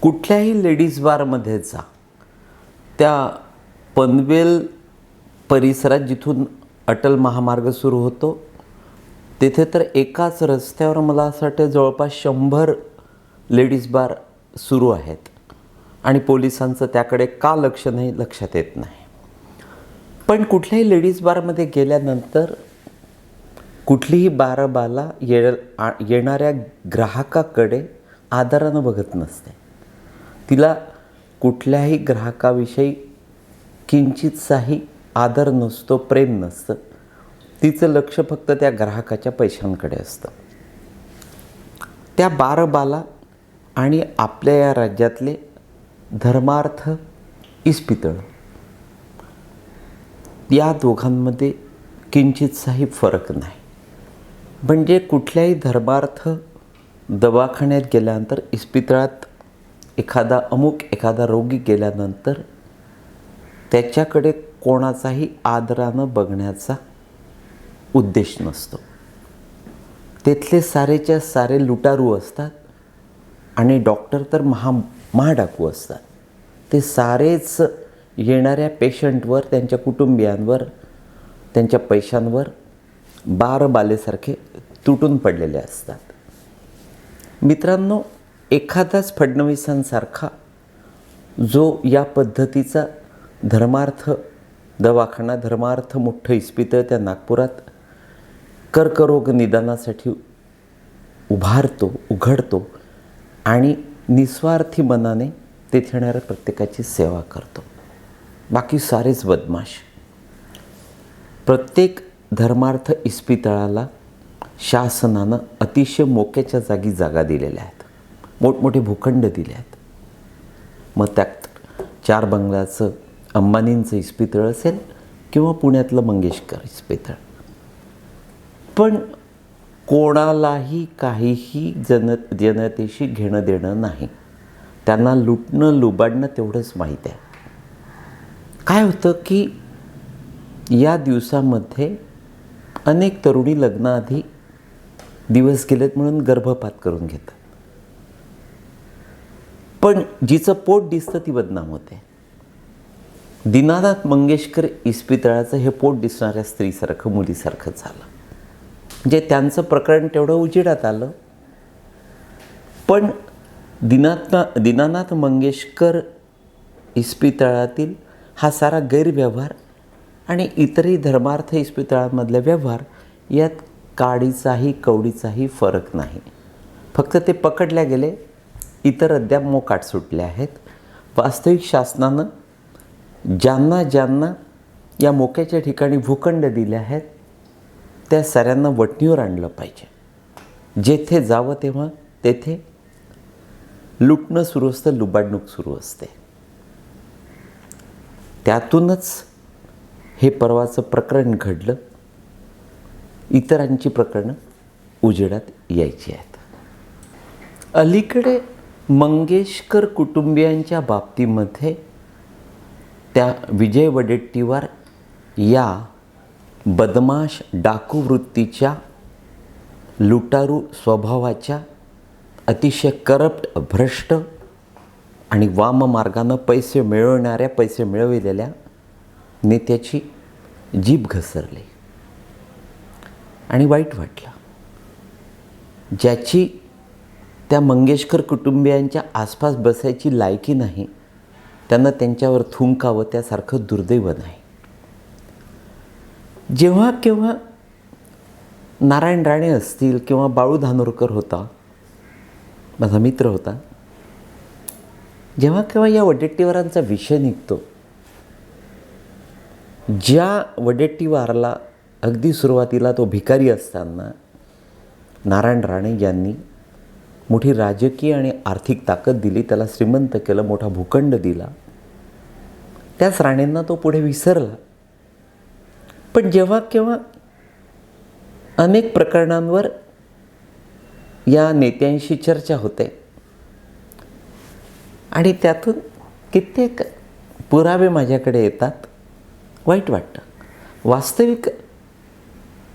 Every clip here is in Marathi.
कुठल्याही लेडीज बारमध्ये जा. त्या पनवेल परिसरात जिथून अटल महामार्ग सुरू होतो तिथे तर एकाच रस्त्यावर मला असं वाटतं जवळपास शंभर लेडीज बार सुरू आहेत. आणि पोलिसांचं त्याकडे का लक्ष नाही लक्षात येत नाही. पण कुठल्याही लेडीज बारमध्ये गेल्यानंतर कुठलीही बारबाला ये आ- येणाऱ्या ग्राहकाकडे आदरानं बघत नसते. तिला कुठल्याही ग्राहकाविषयी किंचितसाही आदर नसतो प्रेम नसतं. तिचं लक्ष फक्त त्या ग्राहकाच्या पैशांकडे असतं. त्या बारबाला आणि आपल्या या राज्यातले धर्मार्थ इस्पितळ. या दोघांमध्ये किंचितसाही फरक नाही. म्हणजे कुठल्याही धर्मार्थ दवाखान्यात गेल्यानंतर इस्पितळात एखादा अमुक एखादा रोगी गेल्यानंतर त्याच्याकडे कोणाचाही आदरानं बघण्याचा उद्देश नसतो. तिथले सारेच्या सारे लुटारू असतात आणि डॉक्टर तर महा महाडाकू असतात. ते सारेच येणाऱ्या पेशंटवर त्यांच्या कुटुंबियांवर त्यांच्या पैशांवर बारबालेसारखे तुटून पडलेले असतात. मित्रांनो एखादाच फडणवीसांसारखा जो या पद्धतीचा धर्मार्थ दवाखाना धर्मार्थ मोठं इस्पितळ त्या नागपुरात कर्करोग निदानासाठी उभारतो उघडतो आणि निस्वार्थी मनाने तेथे येणाऱ्या प्रत्येकाची सेवा करतो. बाकी सारेच बदमाश. प्रत्येक धर्मार्थ इस्पितळाला शासनानं अतिशय मोक्याच्या जागी जागा दिलेल्या आहेत. मोठमोठे भूखंड दिले आहेत. मग त्यात चार बंगल्याचं अंबानींचं इस्पितळ असेल किंवा पुण्यातलं मंगेशकर इस्पितळ. पण कोणालाही काहीही जन जनतेशी घेणं देणं नाही. त्यांना लुटणं लुबाडणं तेवढंच माहीत आहे. काय होतं की या दिवसामध्ये अनेक तरुणी लग्नाआधी दिवस गेलेत म्हणून गर्भपात करून घेतात. पण जिचं पोट दिसतं ती बदनाम होते दीनानाथ मंगेशकर इस्पितळाचं हे पोट दिसणाऱ्या स्त्रीसारखं मुलीसारखं झालं. म्हणजे त्यांचं प्रकरण तेवढं उजेडात आलं. पण दिनाथना दीनानाथ मंगेशकर इस्पितळातील हा सारा गैरव्यवहार आणि इतरही धर्मार्थ इस्पितळांमधले व्यवहार यात काडीचाही कवडीचाही फरक नाही. फक्त ते पकडल्या गेले इतर अद्याप मोकाट सुटले आहेत. वास्तविक शासनानं ज्यांना ज्यांना या मोक्याच्या ठिकाणी भूखंड दिले आहेत त्या साऱ्यांना वटणीवर आणलं पाहिजे. जेथे जावं तेव्हा तेथे लुटणं सुरू असतं लुबाडणूक सुरू असते. त्यातूनच हे परवाचं प्रकरण घडलं. इतरांची प्रकरणं उजेडात यायची आहेत. अलीकडे मंगेशकर कुटुंबियांच्या बाबतीमध्ये त्या विजय वडेट्टीवार या बदमाश डाकू वृत्तीच्या लुटारू स्वभावाच्या अतिशय करप्ट भ्रष्ट आणि वाममार्गानं पैसे मिळवणाऱ्या पैसे मिळविलेल्या नेत्याची जीभ घसरली. आणि वाईट वाटलं. ज्याची त्या मंगेशकर कुटुंबियांच्या आसपास बसायची लायकी नाही. त्यांना त्यांच्यावर थुंकावं त्यासारखं दुर्दैव नाही. जेव्हा केव्हा नारायण राणे असतील किंवा बाळू धानोरकर होता माझा मित्र होता जेव्हा केव्हा या वडेट्टीवारांचा विषय निघतो ज्या वडेट्टीवारला अगदी सुरुवातीला तो भिकारी असताना नारायण राणे यांनी मोठी राजकीय आणि आर्थिक ताकद दिली त्याला श्रीमंत केलं मोठा भूखंड दिला. त्याच राणेंना तो पुढे विसरला. पण जेव्हा केव्हा अनेक प्रकरणांवर या नेत्यांशी चर्चा होते आणि त्यातून कित्येक पुरावे माझ्याकडे येतात वाईट वाटतं. वास्तविक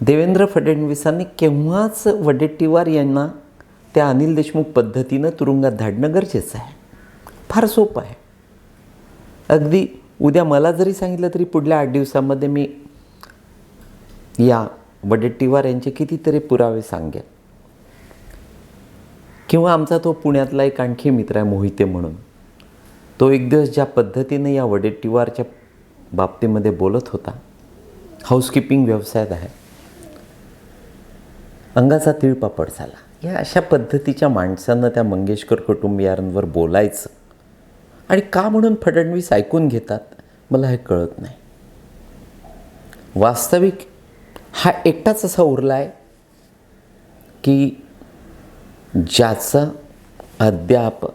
देवेंद्र फडणवीसांनी केव्हाच वडेट्टीवार यांना त्या अनिल देशमुख पद्धतीनं तुरुंगात धाडणं गरजेचं आहे. फार सोपं आहे. अगदी उद्या मला जरी सांगितलं तरी पुढल्या आठ दिवसामध्ये मी या वडेट्टीवार यांचे कितीतरी पुरावे सांगेन. किंवा आमचा तो पुण्यातला एक आणखी मित्र आहे मोहिते म्हणून. तो एक दिवस ज्या पद्धतीने या वडेट्टीवारच्या बाबतीमध्ये बोलत होता. हाऊसकीपिंग व्यवसायात आहे. अंगाचा तिळपापड झाला. या अशा पद्धतीच्या माणसांना त्या मंगेशकर कुटुंबियांवर बोलायचं आणि का म्हणून फडणवीस ऐकून घेतात मला हे कळत नाही. वास्तविक हा एकटाच असा उरला आहे की ज्याचा अद्याप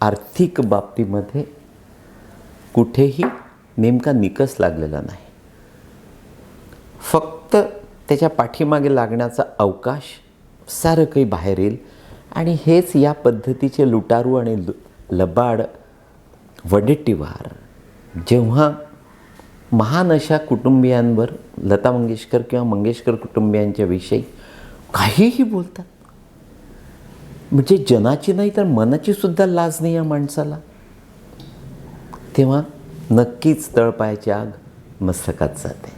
आर्थिक बाबतीमध्ये कुठेही नेमका निकस लागलेला नाही. फक्त त्याच्या पाठीमागे लागण्याचा अवकाश सारं काही बाहेर येईल. आणि हेच या पद्धतीचे लुटारू आणि लु लबाड वडेट्टीवार जेव्हा महान अशा कुटुंबियांवर लता मंगेशकर किंवा मंगेशकर कुटुंबियांच्या विषयी काहीही बोलतात. म्हणजे जनाची नाही तर मनाची सुद्धा लाज नाही या माणसाला. तेव्हा नक्कीच तळपायाची आग मस्तकात जाते.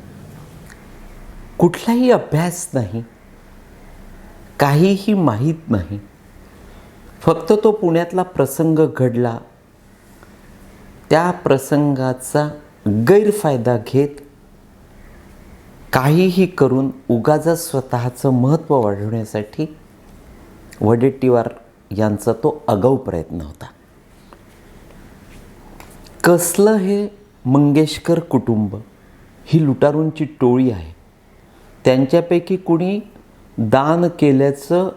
कुठलाही अभ्यास नाही. काहीही माहीत नाही. फक्त तो पुण्यातला प्रसंग घडला. त्या प्रसंगाचा गैरफायदा घेत काहीही करून उगाच स्वतःचं महत्त्व वाढवण्यासाठी वडेट्टीवार यांचा तो आगाऊ प्रयत्न होता. कसलं हे मंगेशकर कुटुंब? ही लुटारूंची टोळी आहे. त्यांच्यापैकी कुणी दान केल्याचं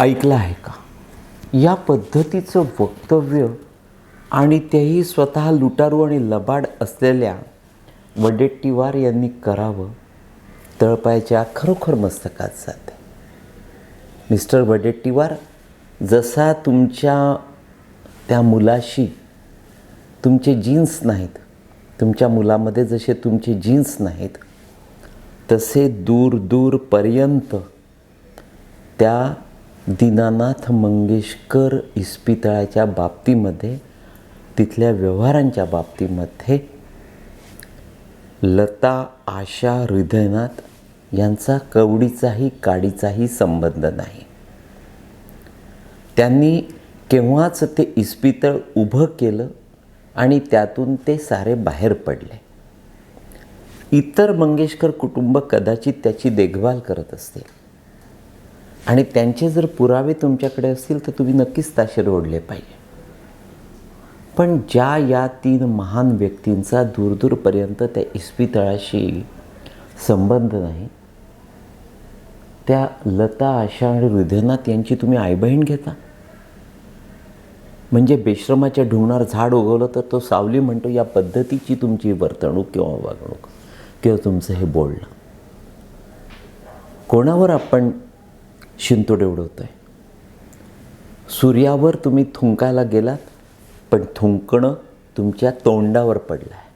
ऐकलं आहे का? या पद्धतीचं वक्तव्य आणि तेही स्वतः लुटारू आणि लबाड असलेल्या वडेट्टीवार यांनी करावं तळपायच्या खरोखर मस्तकात जाते. मिस्टर वडेट्टीवार जसा तुमच्या त्या मुलाशी तुमचे जीन्स नाहीत तुमच्या मुलामध्ये जसे तुमचे जीन्स नाहीत तसे दूर दूरपर्यंत त्या दीनानाथ मंगेशकर इस्पितळाच्या बाबतीमध्ये तिथल्या व्यवहारांच्या बाबतीमध्ये लता आशा हृदयनाथ यांचा कवडीचाही काडीचाही संबंध नाही. त्यांनी केव्हाच ते इस्पितळ उभं केलं आणि त्यातून ते सारे बाहेर पडले. इतर मंगेशकर कुटुंब कदाचित त्याची देखभाल करत असतील. आणि त्यांचे जर पुरावे तुमच्याकडे असतील तर तुम्ही नक्कीच ताशेर ओढले पाहिजे. पण ज्या या तीन महान व्यक्तींचा दूरदूरपर्यंत त्या इस्पितळाशी संबंध नाही त्या लता आशा आणि हृदयनाथ यांची तुम्ही आईबहीण घेता. म्हणजे बेश्रमाच्या ढुंगणार झाड उगवलं तर तो सावली म्हणतो या पद्धतीची तुमची वर्तणूक किंवा वागणूक. किंवा तुमचं हे बोलणं. कोणावर आपण शिंतोडे उडवतो आहे सूर्यावर तुम्ही थुंकायला गेलात पण थुंकणं तुमच्या तोंडावर पडलं आहे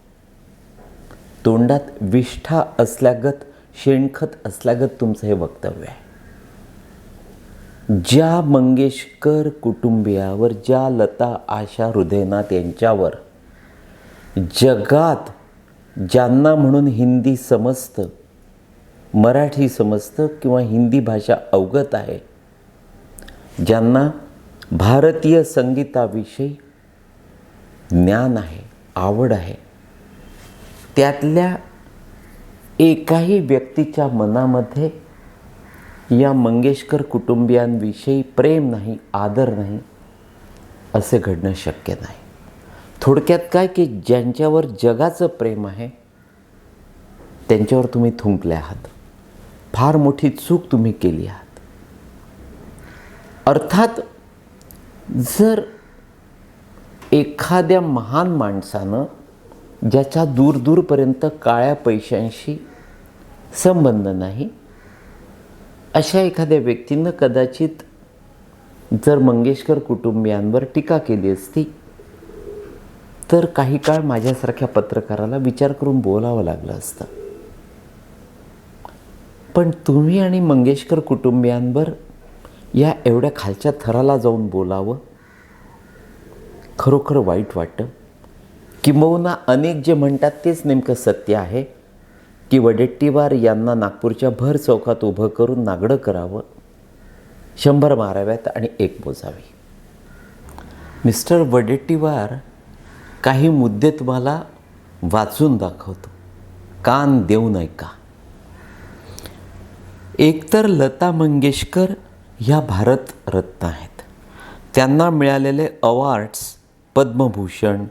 तोंडात विष्ठा असल्यागत शेणखत असल्यागत तुमचं हे वक्तव्य आहे. ज्या मंगेशकर कुटुंबियावर ज्या लता आशा हृदयनाथ यांच्यावर जगात ज्यांना म्हणून हिंदी समजतं मराठी समजतं किंवा हिंदी भाषा अवगत आहे ज्यांना भारतीय संगीताविषयी ज्ञान आहे आवड आहे त्यातल्या एकाही व्यक्तीच्या मनामध्ये या मंगेशकर कुटुंबियांविषयी प्रेम नाही आदर नाही असे घडणं शक्य नाही. थोडक्यात काय की ज्यांच्यावर जगाचं प्रेम आहे त्यांच्यावर तुम्ही थुंकले आहात. फार मोठी चूक तुम्ही केली आहात. अर्थात जर एखाद्या महान माणसानं ज्याच्या दूरदूरपर्यंत काळ्या पैशांशी संबंध नाही अशा एखाद्या व्यक्तीनं कदाचित जर मंगेशकर कुटुंबियांवर टीका केली असती तर काही काळ माझ्यासारख्या पत्रकाराला विचार करून बोलावं लागलं असतं. पण तुम्ही आणि मंगेशकर कुटुंबियांवर या एवढ्या खालच्या थराला जाऊन बोलावं खरोखर वाईट वाटतं? किंबहुना अनेक जे म्हणतात तेच नेमकं सत्य आहे की वडेट्टीवार यांना नागपूरच्या भर चौकात उभं करून नागडं करावं शंभर माराव्यात आणि एक मोजावी मिस्टर वडेट्टीवार काही मुद्दे तुम्हाला वाचून दाखवतो. कान देऊ ऐका एकतर लता मंगेशकर ह्या भारतरत्न आहेत. त्यांना मिळालेले अवॉर्ड्स पद्मभूषण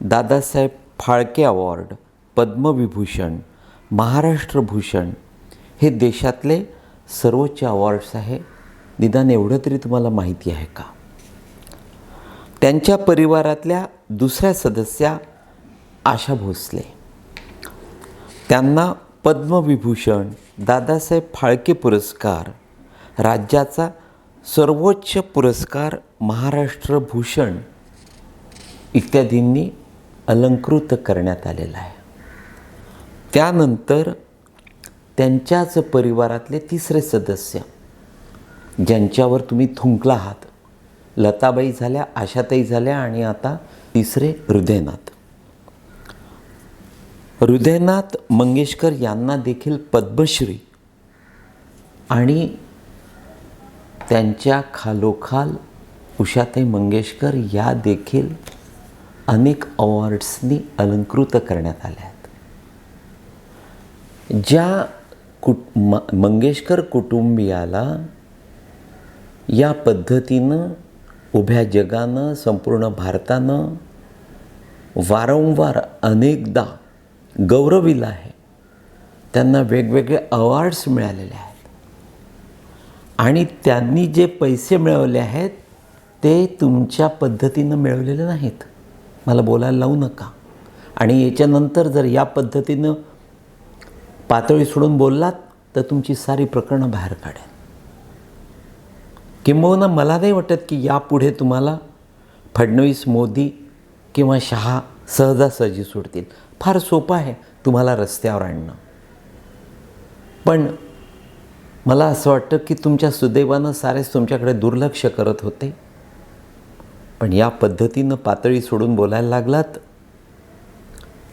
दादासाहेब फाळके अवॉर्ड पद्मविभूषण महाराष्ट्रभूषण हे देशातले सर्वोच्च अवॉर्ड्स आहे. निदान एवढं तरी तुम्हाला माहिती आहे का? त्यांच्या परिवारातल्या दुसऱ्या सदस्या आशा भोसले. त्यांना पद्मविभूषण दादासाहेब फाळके पुरस्कार राज्याचा सर्वोच्च पुरस्कार महाराष्ट्र भूषण इत्यादींनी अलंकृत करण्यात आलेला आहे. त्यानंतर त्यांच्याच परिवारातले तिसरे सदस्य ज्यांच्यावर तुम्ही थुंकला आहात. लताबाई झाल्या आशाताई झाल्या आणि आता तिसरे हृदयनाथ. हृदयनाथ मंगेशकर यांना देखील पद्मश्री आणि त्यांच्या खालोखाल उषाताई मंगेशकर या देखील अनेक अवॉर्ड्सनी अलंकृत करण्यात आल्या आहेत. ज्या कुट मंगेशकर कुटुंबियाला या पद्धतीनं उभ्या जगानं संपूर्ण भारतानं वारंवार अनेकदा गौरविलं आहे. त्यांना वेगवेगळे अवॉर्ड्स मिळालेले आहेत. आणि त्यांनी जे पैसे मिळवले आहेत ते तुमच्या पद्धतीनं मिळवलेले नाहीत. मला बोलायला लावू नका. आणि याच्यानंतर जर या पद्धतीनं पातळी सोडून बोललात तर तुमची सारी प्रकरणं बाहेर काढेल किंबहुना मला नाही वाटत की यापुढे तुम्हाला फडणवीस मोदी किंवा शहा सहजासहजी सुटतील फार सोपं आहे तुम्हाला रस्त्यावर आणणं. पण मला असं वाटतं की तुमच्या सुदैवानं सारेच तुमच्याकडे दुर्लक्ष करत होते. पण या पद्धतीनं पातळी सोडून बोलायला लागलात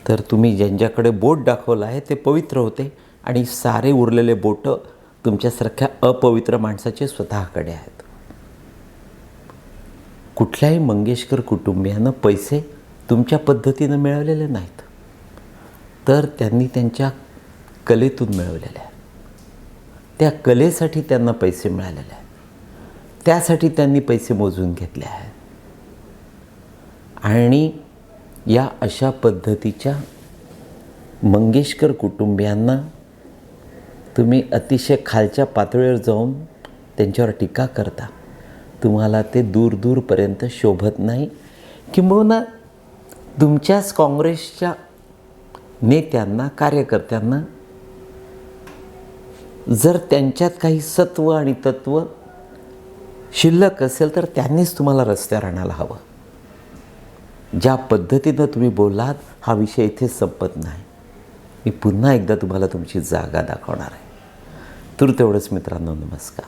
तर तुम्ही ज्यांच्याकडे बोट दाखवलं आहे ते पवित्र होते आणि सारे उरलेले बोटं तुमच्यासारख्या अपवित्र माणसाचे स्वतःकडे आहेत. कुठल्याही मंगेशकर कुटुंबियानं पैसे तुमच्या पद्धतीनं मिळवलेले नाहीत. तर त्यांनी त्यांच्या कलेतून मिळवलेल्या त्या कलेसाठी त्यांना पैसे मिळालेले आहेत. त्यासाठी त्यांनी पैसे मोजून घेतले आहेत. आणि या अशा पद्धतीच्या मंगेशकर कुटुंबियांना तुम्ही अतिशय खालच्या पातळीवर जाऊन त्यांच्यावर टीका करता. तुम्हाला ते दूर दूरपर्यंत शोभत नाही किंबहुना तुमच्याच काँग्रेसच्या नेत्यांना कार्यकर्त्यांना जर त्यांच्यात काही सत्व आणि तत्व शिल्लक असेल तर त्यांनीच तुम्हाला रस्त्यावर आणायला हवं. ज्या पद्धतीनं तुम्ही बोलात हा विषय इथेच संपत नाही. मी पुन्हा एकदा तुम्हाला तुमची जागा दाखवणार आहे. तर तेवढंच मित्रांनो नमस्कार.